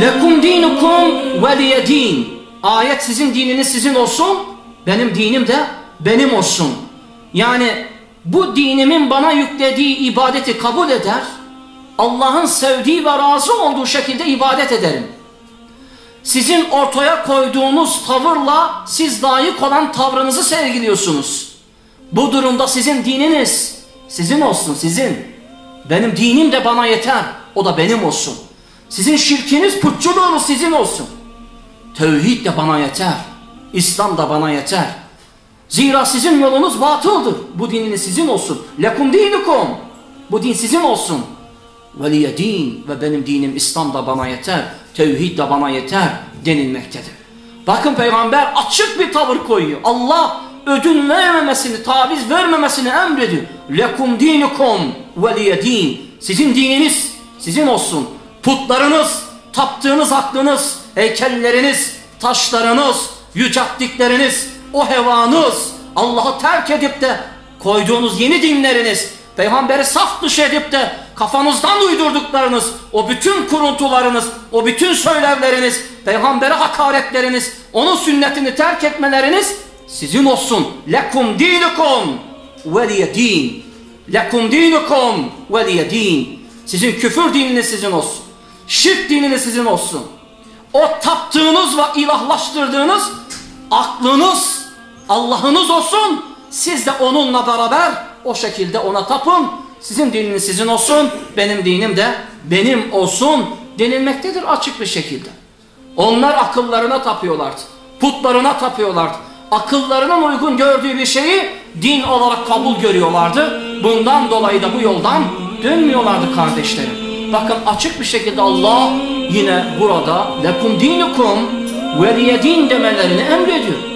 Lekum dinukum veliye din. Ayet sizin dininiz sizin olsun, benim dinim de benim olsun. Yani bu dinimin bana yüklediği ibadeti kabul eder, Allah'ın sevdiği ve razı olduğu şekilde ibadet ederim. Sizin ortaya koyduğunuz tavırla siz layık olan tavrınızı sergiliyorsunuz. Bu durumda sizin dininiz sizin olsun, sizin. Benim dinim de bana yeter, o da benim olsun. Sizin şirkiniz, putçuluğunuz sizin olsun. Tevhid de bana yeter. İslam da bana yeter. Zira sizin yolunuz batıldır. Bu dininiz sizin olsun. Lekum dinukum. Bu din sizin olsun. Veliye din ve benim dinim İslam da bana yeter. Tevhid de bana yeter denilmektedir. Bakın peygamber açık bir tavır koyuyor. Allah ödün vermemesini, taviz vermemesini emrediyor. Lekum dinukum veliye din. Sizin dininiz sizin olsun. Putlarınız, taptığınız aklınız, heykelleriniz, taşlarınız, yücelttikleriniz, o hevanız, Allah'ı terk edip de koyduğunuz yeni dinleriniz, peygamberi saf dışı edip de kafanızdan uydurduklarınız, o bütün kuruntularınız, o bütün söylevleriniz, peygambere hakaretleriniz, onun sünnetini terk etmeleriniz sizin olsun. Lekum dinukum veliye din. Lekum dinukum veliye din. Sizin küfür dininiz sizin olsun. Şirk dininiz sizin olsun. O taptığınız ve ilahlaştırdığınız aklınız, Allah'ınız olsun. Siz de onunla beraber o şekilde ona tapın. Sizin dininiz sizin olsun, benim dinim de benim olsun denilmektedir açık bir şekilde. Onlar akıllarına tapıyorlardı. Putlarına tapıyorlardı. Akıllarının uygun gördüğü bir şeyi din olarak kabul görüyorlardı. Bundan dolayı da bu yoldan dönmüyorlardı kardeşlerim. Bakın açık bir şekilde Allah yine burada lekum dinukum veliye din demelerini emrediyor.